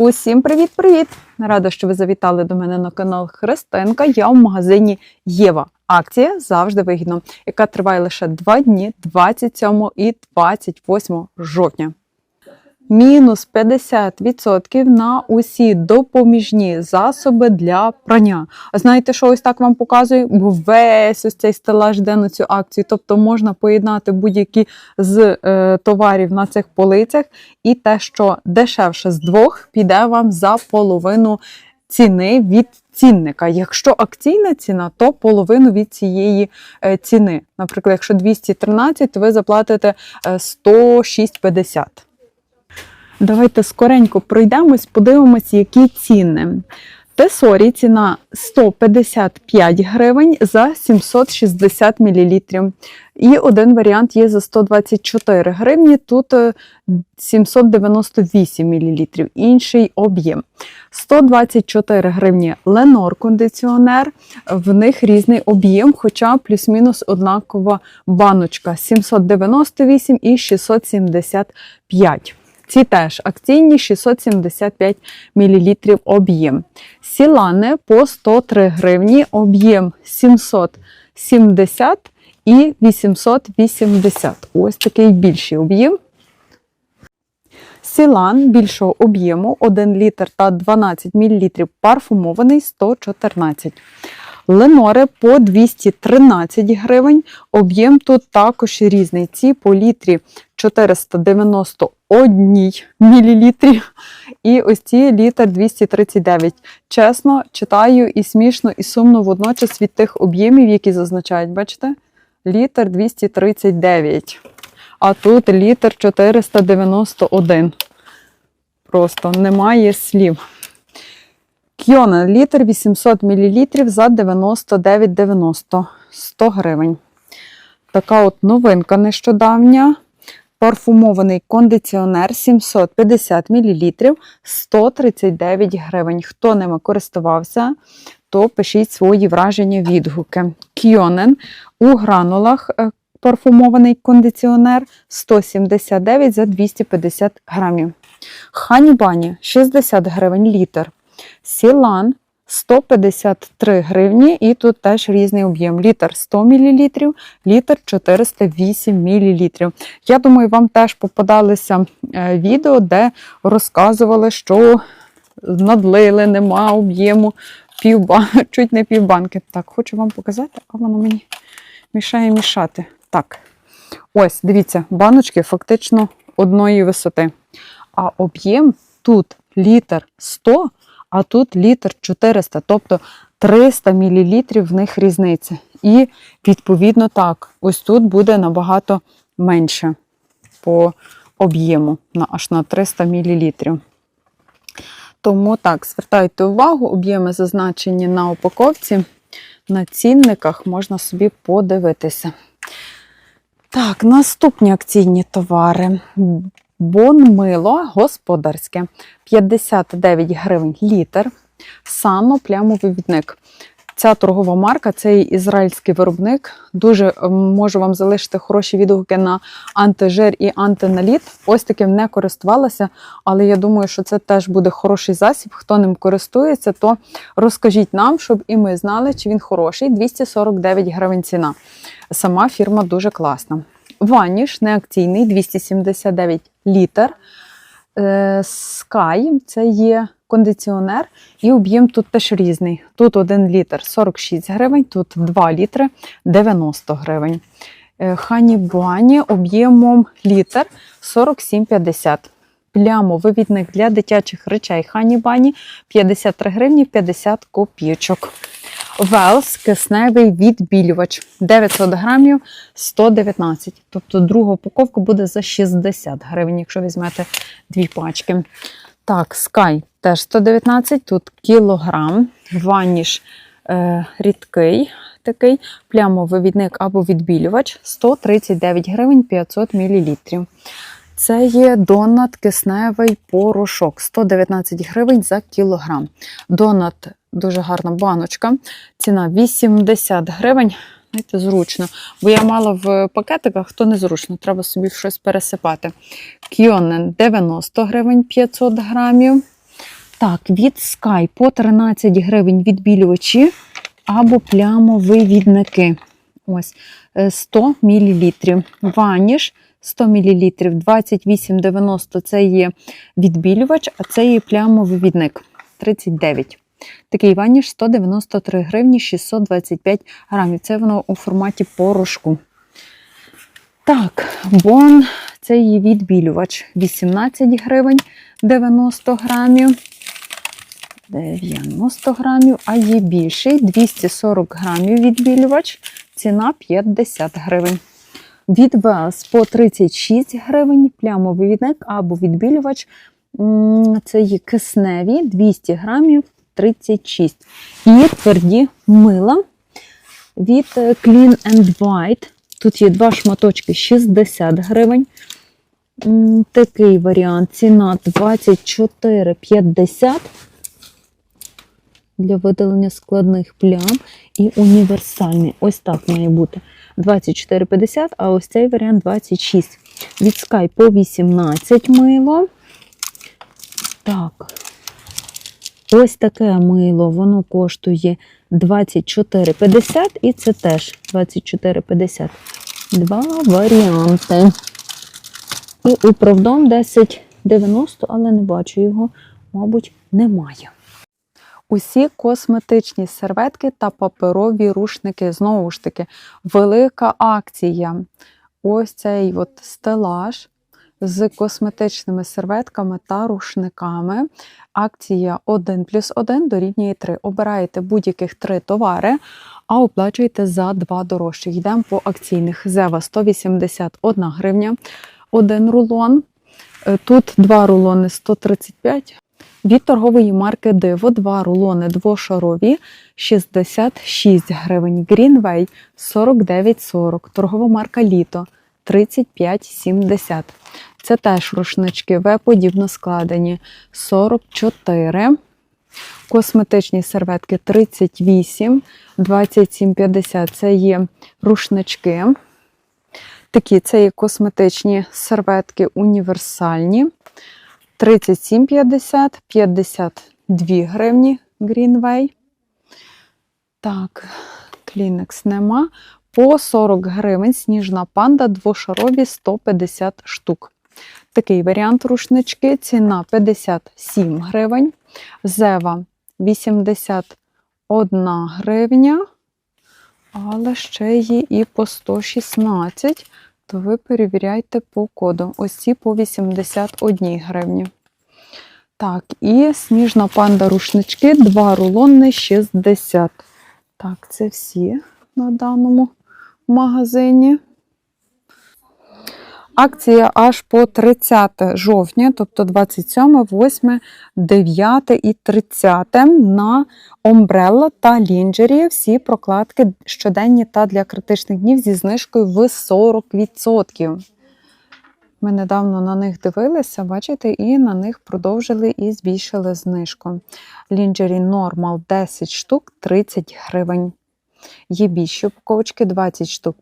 Усім привіт-привіт! Рада, що ви завітали до мене на канал Христинка. Я в магазині Єва. Акція завжди вигідно, яка триває лише 2 дні 27 і 28 жовтня. Мінус 50% на усі допоміжні засоби для прання. А знаєте, що ось так вам показую? Бо весь ось цей стелаж йде на цю акцію. Тобто можна поєднати будь-які з е, товарів на цих полицях, і те, що дешевше з двох, піде вам за половину ціни від цінника. Якщо акційна ціна, то половину від цієї е, ціни. Наприклад, якщо 213, то ви заплатите е, 106,50. Давайте скоренько пройдемось, подивимось, які ціни. Тесорі ціна 155 гривень за 760 мл. І один варіант є за 124 гривні, тут е, 798 мл, інший об'єм. 124 гривні Ленор кондиціонер, в них різний об'єм, хоча плюс-мінус однакова баночка 798 і 675. Ці теж акційні 675 мл об'єм. Сілани по 103 гривні, об'єм 770 і 880. Ось такий більший об'єм. Сілан більшого об'єму 1 літр та 12 мл парфумований 114. Ленори по 213 гривень. Об'єм тут також різний. Ці по літрі 491 мл. І ось ці літр 239. Чесно, читаю і смішно, і сумно водночас від тих об'ємів, які зазначають, бачите? Літр 239. А тут літр 491. Просто немає слів. Кьона літр 800 мл за 99,90 100 гривень. Така от новинка нещодавня. Парфумований кондиціонер 750 мл 139 гривень. Хто ними користувався, то пишіть свої враження, відгуки. Кьонен у гранулах е, парфумований кондиціонер 179 за 250 грамів. Хані Бані 60 гривень літр. Сілан 153 гривні, і тут теж різний об'єм. Літр 100 мл, літр 408 мл. Я думаю, вам теж попадалися е, відео, де розказували, що надлили, нема об'єму півба, чуть не півбанки. Так, хочу вам показати, а воно мені мішає мішати. Так, ось, дивіться, баночки фактично одної висоти. А об'єм тут літр 100, а тут літр 400, тобто 300 мл в них різниця. І, відповідно, так, ось тут буде набагато менше по об'єму, аж на 300 мл. Тому так, звертайте увагу, об'єми зазначені на упаковці, на цінниках можна собі подивитися. Так, наступні акційні товари. Бон мило господарське 59 гривень літр. Сано плямовий відник. Ця торгова марка, цей ізраїльський виробник. Дуже ем, можу вам залишити хороші відгуки на антижир і антиналіт. Ось таким не користувалася, але я думаю, що це теж буде хороший засіб. Хто ним користується, то розкажіть нам, щоб і ми знали, чи він хороший. 249 гривень ціна. Сама фірма дуже класна. Ваніш неакційний 279 літр. Е, Sky це є кондиціонер, і об'єм тут теж різний. Тут 1 літр 46 гривень, тут 2 літри 90 гривень. Е, Хані Буані об'ємом літр 47,50. Плямовивідник для дитячих речей Хані Бані 53 гривні 50 копійочок. Велс кисневий відбілювач 900 грамів 119. Тобто друга упаковка буде за 60 гривень, якщо візьмете дві пачки. Так, Sky теж 119, тут кілограм. Ваніш е, рідкий такий плямовивідник або відбілювач 139 гривень 500 мл. Це є донат кисневий порошок 119 гривень за кілограм. Донат дуже гарна баночка. Ціна 80 гривень. Знаєте, зручно. Бо я мала в пакетиках, то незручно, треба собі щось пересипати. Кіонен 90 гривень 500 грамів. Так, від Sky по 13 гривень відбілювачі або плямовивідники. Ось е, 100 мл. Ваніш 100 мл 28,90 це є відбілювач, а це є плямовивідник 39. Такий ваніш 193 гривні 625 грамів. Це воно у форматі порошку. Так, бон це є відбілювач 18 гривень 90 грамів. 90 грамів, а є більший 240 грамів відбілювач, ціна 50 гривень. Від вас по 36 гривень плямовий відник або відбілювач. Це є кисневі 200 грамів 36. І тверді мила від е, Clean and White. Тут є два шматочки 60 гривень. Такий варіант. Ціна 24,50 для видалення складних плям і універсальний. Ось так має бути. 24,50, а ось цей варіант 26. Від Sky по 18 мило. Так. Ось таке мило, воно коштує 24,50 і це теж 24,50. Два варіанти. І управдом 10,90, але не бачу його, мабуть, немає. Усі косметичні серветки та паперові рушники. Знову ж таки, велика акція. Ось цей от стелаж з косметичними серветками та рушниками. Акція 1 плюс 1 дорівнює 3. Обираєте будь-яких 3 товари, а оплачуєте за 2 дорожчих. Йдемо по акційних. Зева 181 гривня, один рулон. Е, Тут два рулони 135 від торгової марки Диво два рулони двошарові 66 гривень. Greenway 49,40. Торгова марка Літо 35,70. Це теж рушнички В подібно складені 44. Косметичні серветки 38, 27,50. Це є рушнички. Такі це є косметичні серветки універсальні. 37,50, 52 гривні Greenway. Так, Kleenex нема. По 40 гривень сніжна панда двошарові 150 штук. Такий варіант рушнички. Ціна 57 гривень. Зева 81 гривня. Але ще є і по 116 то ви перевіряйте по коду. Ось ці по 81 гривні. Так, і сніжна панда рушнички, два рулони 60. Так, це всі на даному магазині. Акція аж по 30 жовтня, тобто 27, 8, 9 і 30 на Омбрелла та Лінджері. Всі прокладки щоденні та для критичних днів зі знижкою в 40%. Ми недавно на них дивилися, бачите, і на них продовжили і збільшили знижку. Лінджері Normal 10 штук 30 гривень. Є більші упаковочки 20 штук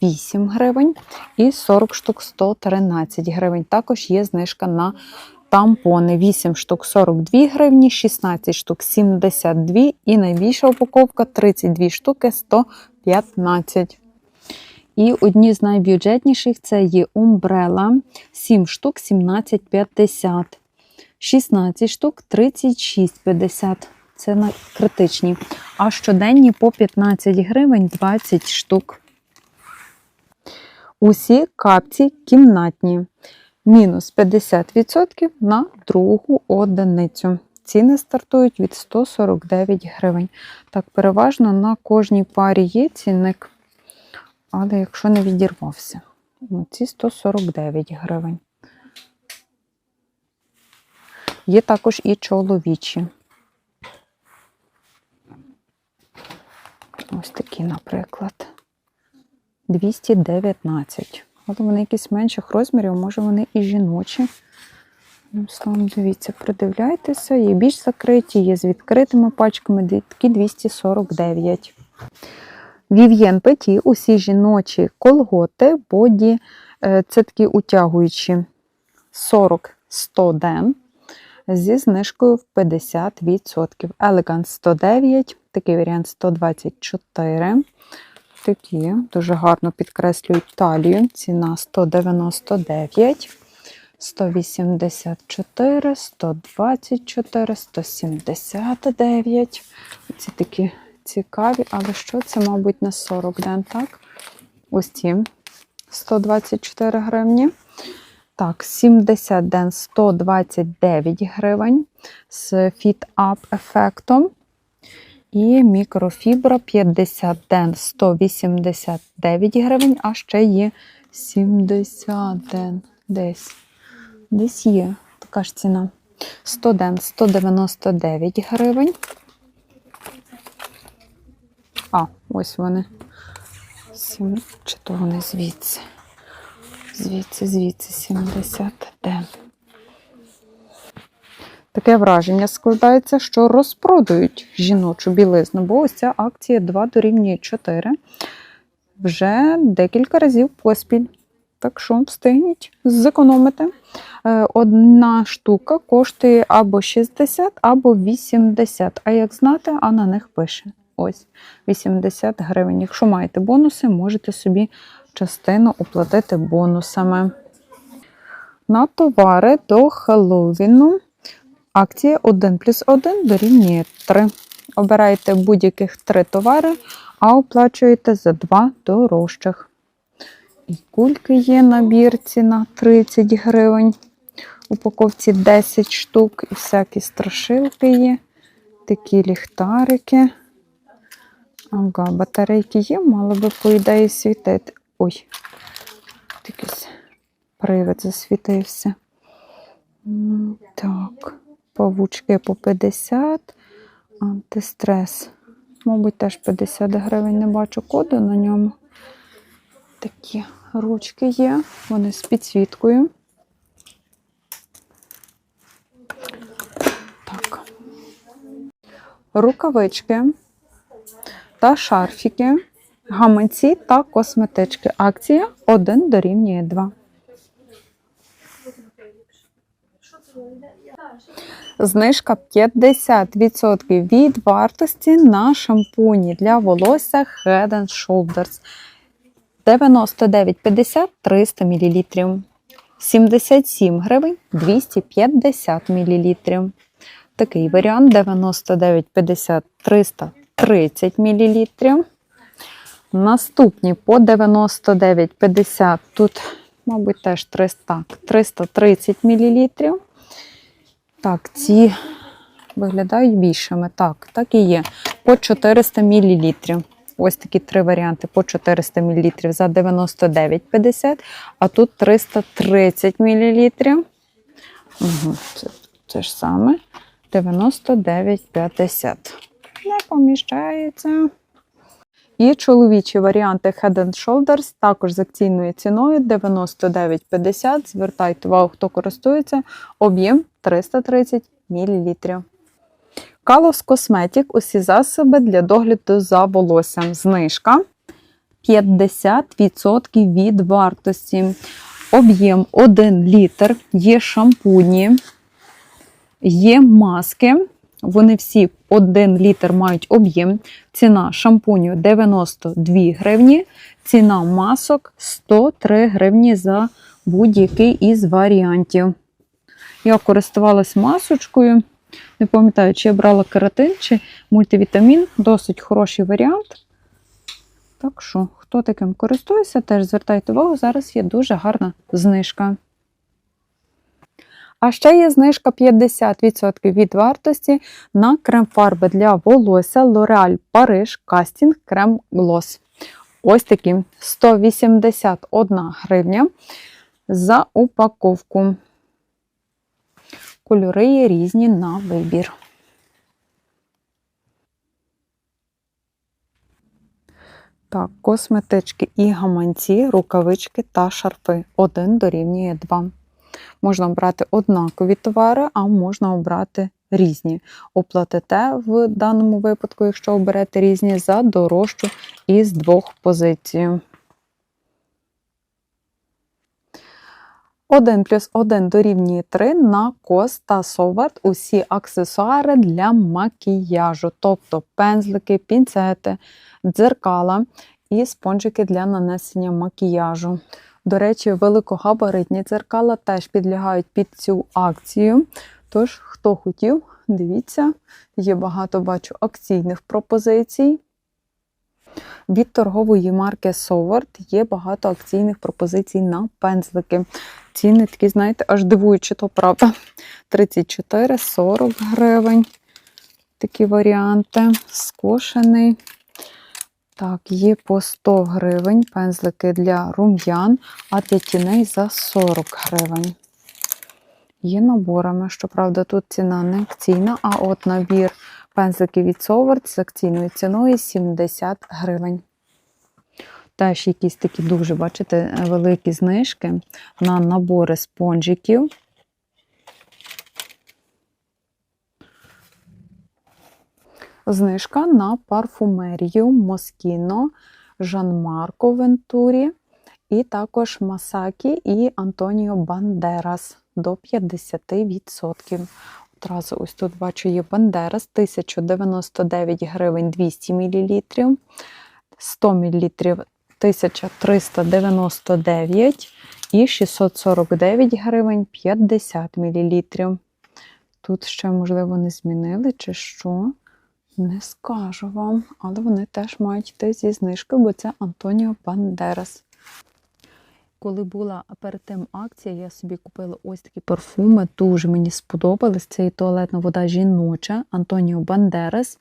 58 гривень і 40 штук 113 гривень. Також є знижка на тампони 8 штук 42 гривні, 16 штук 72 і найбільша упаковка 32 штуки 115. І одні з найбюджетніших це є Umbrella 7 штук 17,50. 16 штук 36,50. Це на критичні. А щоденні по 15 гривень 20 штук. Усі капці кімнатні. Мінус 50% на другу одиницю. Ціни стартують від 149 гривень. Так, переважно на кожній парі є цінник. Але якщо не відірвався, ну, ці 149 гривень. Є також і чоловічі. Ось такі, наприклад. 219. Але вони якісь менших розмірів, може вони і жіночі. Ну, Словом, дивіться, придивляйтеся, є більш закриті, є з відкритими пачками, такі 249. Вів'єн Петі, усі жіночі колготи, боді, е, це такі утягуючі 40-100 ден. зі знижкою в 50%. Elegant 109, такий варіант 124. Такі дуже гарно підкреслюють талію. Ціна 199, 184, 124, 179. Ці такі цікаві, але що це, мабуть, на 40 ден, так? Ось ці 124 гривні. Так, 70 ден 129 гривень з Fit Up ефектом. І мікрофібра 50 ден 189 гривень, а ще є 70 ден десь. Десь є така ж ціна. 100 ден 199 гривень. А, ось вони. Чи то вони звідси? Звідси, звідси 70 ден. Таке враження складається, що розпродають жіночу білизну, бо ось ця акція 2 дорівнює 4 вже декілька разів поспіль. Так що встигніть зекономити. Е, Одна штука коштує або 60, або 80. А як знати, а на них пише ось 80 гривень. Якщо маєте бонуси, можете собі частину оплатити бонусами. На товари до Хеллоуіну акція 1 плюс 1 дорівнює 3. Обирайте будь-яких 3 товари, а оплачуєте за 2 дорожчих. І кульки є набір, ціна 30 гривень. Упаковці 10 штук і всякі страшилки є. Такі ліхтарики. Ага, батарейки є, мали би, по ідеї, світити. Ой, якийсь привид засвітився. Так, павучки по 50, антистрес. Мабуть, теж 50 гривень не бачу коду на ньому. Такі ручки є, вони з підсвіткою. Так. Рукавички та шарфіки, гаманці та косметички. Акція 1 дорівнює 2. Знижка 50% від вартості на шампуні для волосся Head and Shoulders. 99,50 300 мл. 77 гривень 250 мл. Такий варіант 99,50 330 мл. Наступні по 99,50 тут, мабуть, теж 300, 330 мл. Так, ці виглядають більшими. Так, так і є. По 400 мл. Ось такі три варіанти по 400 мл за 99,50, а тут 330 мл. Угу, це те ж саме. 99,50. Не поміщається. І чоловічі варіанти Head and Shoulders також з акційною ціною 99,50. Звертайте увагу, хто користується. Об'єм 330 мл. Калос Косметік усі засоби для догляду за волоссям. Знижка 50% від вартості. Об'єм 1 літр. Є шампуні, є маски. Вони всі 1 літр мають об'єм. Ціна шампуню 92 гривні, ціна масок 103 гривні за будь-який із варіантів. Я користувалась масочкою. Не пам'ятаю, чи я брала кератин, чи мультивітамін. Досить хороший варіант. Так що, хто таким користується, теж звертайте увагу, зараз є дуже гарна знижка. А ще є знижка 50% від вартості на крем-фарби для волосся L'Oreal Paris Casting Creme Gloss. Ось такі 181 гривня за упаковку. Кольори є різні на вибір. Так, косметички і гаманці, рукавички та шарфи. Один дорівнює 2. Можна обрати однакові товари, а можна обрати різні. Оплатите в даному випадку, якщо оберете різні, за дорожчу із двох позицій. 1 плюс 1 дорівнює 3 на кос та соварт усі аксесуари для макіяжу, тобто пензлики, пінцети, дзеркала і спонжики для нанесення макіяжу. До речі, великогабаритні дзеркала теж підлягають під цю акцію. Тож, хто хотів, дивіться, є багато бачу акційних пропозицій. Від торгової марки Соварт є багато акційних пропозицій на пензлики. Ціни такі, знаєте, аж дивуючи, то правда. 34-40 гривень. Такі варіанти. Скошений. Так, є по 100 гривень пензлики для рум'ян, а для тіней за 40 гривень. Є наборами, щоправда, тут ціна не акційна, а от набір пензликів від Соварт з акційною ціною 70 гривень. Теж якісь такі дуже, бачите, великі знижки на набори спонжиків. Знижка на парфумерію Москіно, Жан-Марко Вентурі, і також Масакі і Антоніо Бандерас до 50%. Одразу ось тут бачу є Бандерас 1099 гривень 200 мл, 100 мл 1399 і 649 гривень 50 мл. Тут ще, можливо, не змінили чи що. Не скажу вам, але вони теж мають йти зі знижкою, бо це Антоніо Бандерас. Коли була перед тим акція, я собі купила ось такі парфуми. Дуже мені сподобались. Це і туалетна вода жіноча Антоніо Бандерас.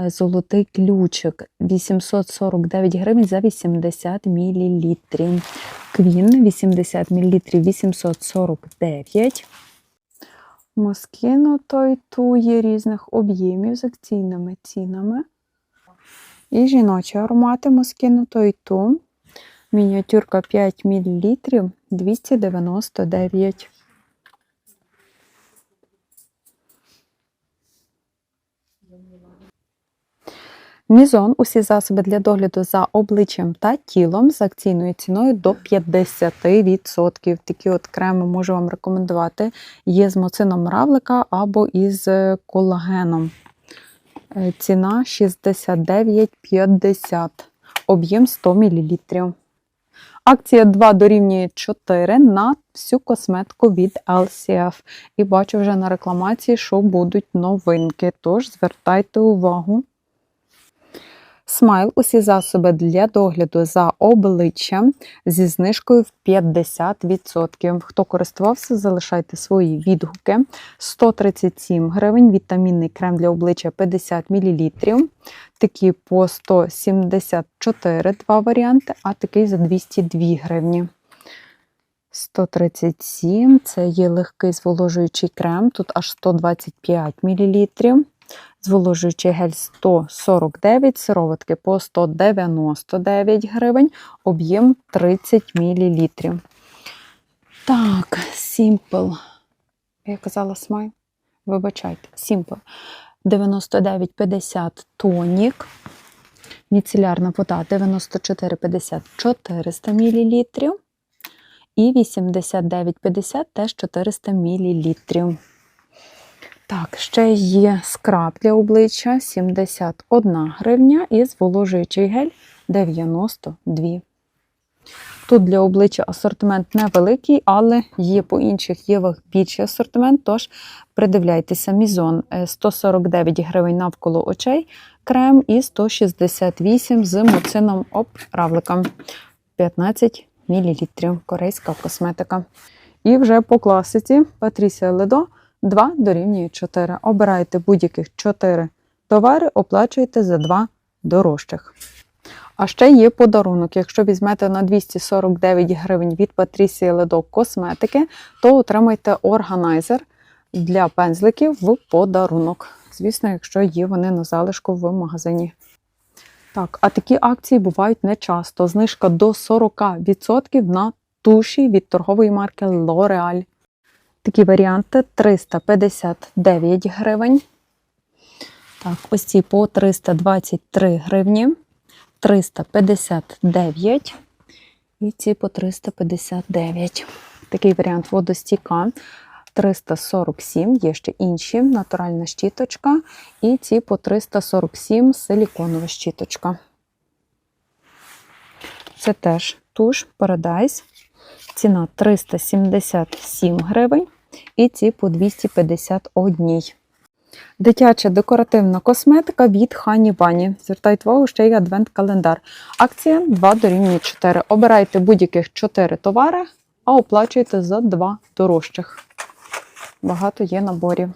Е, Золотий ключик 849 гривень за 80 мл. Квін 80 мл 849. Москіно той ту є різних об'ємів з акційними цінами. І жіночі аромати Москіно ту. Мініатюрка 5 мл 299. Мізон усі засоби для догляду за обличчям та тілом з акційною ціною до 50%. Такі от креми можу вам рекомендувати. Є з моцином равлика або із колагеном. Е, Ціна 69,50, об'єм 100 мл. Акція 2 дорівнює 4 на всю косметику від LCF. І бачу вже на рекламації, що будуть новинки. Тож звертайте увагу. Смайл усі засоби для догляду за обличчям зі знижкою в 50%. Хто користувався, залишайте свої відгуки. 137 гривень, вітамінний крем для обличчя 50 мл. Такі по 174 два варіанти, а такий за 202 гривні. 137 це є легкий зволожуючий крем, тут аж 125 мл. Зволожуючий гель 149, сироватки по 199 гривень, об'єм 30 мл. Так, Simple. Я казала смай? Вибачайте, Simple. 99,50 тонік. Міцелярна вода 94,50 400 мл. І 89,50 теж 400 мл. Так, ще є скраб для обличчя 71 гривня і зволожуючий гель 92. Тут для обличчя асортимент невеликий, але є по інших євах більший асортимент, тож придивляйтеся, мізон е, 149 гривень навколо очей, крем і 168 з муцином равликом 15 мл. Корейська косметика. І вже по класиці Патрісія Ледо 2 дорівнює 4. Обирайте будь-яких 4 товари, оплачуєте за 2 дорожчих. А ще є подарунок. Якщо візьмете на 249 гривень від Патрісії Ледо косметики, то отримайте органайзер для пензликів в подарунок. Звісно, якщо є вони на залишку в магазині. Так, а такі акції бувають не часто. Знижка до 40% на туші від торгової марки L'Oreal. Такі варіанти 359 гривень. Так, ось ці по 323 гривні, 359 і ці по 359. Такий варіант водостійка 347, є ще інші, натуральна щіточка. І ці по 347 силіконова щіточка. Це теж туш Paradise. Ціна 377 гривень. І ці по 251. Дитяча декоративна косметика від Хані Бані. Звертайте увагу, ще є адвент-календар. Акція 2 дорівнює 4. Обирайте будь-яких 4 товари, а оплачуйте за 2 дорожчих. Багато є наборів.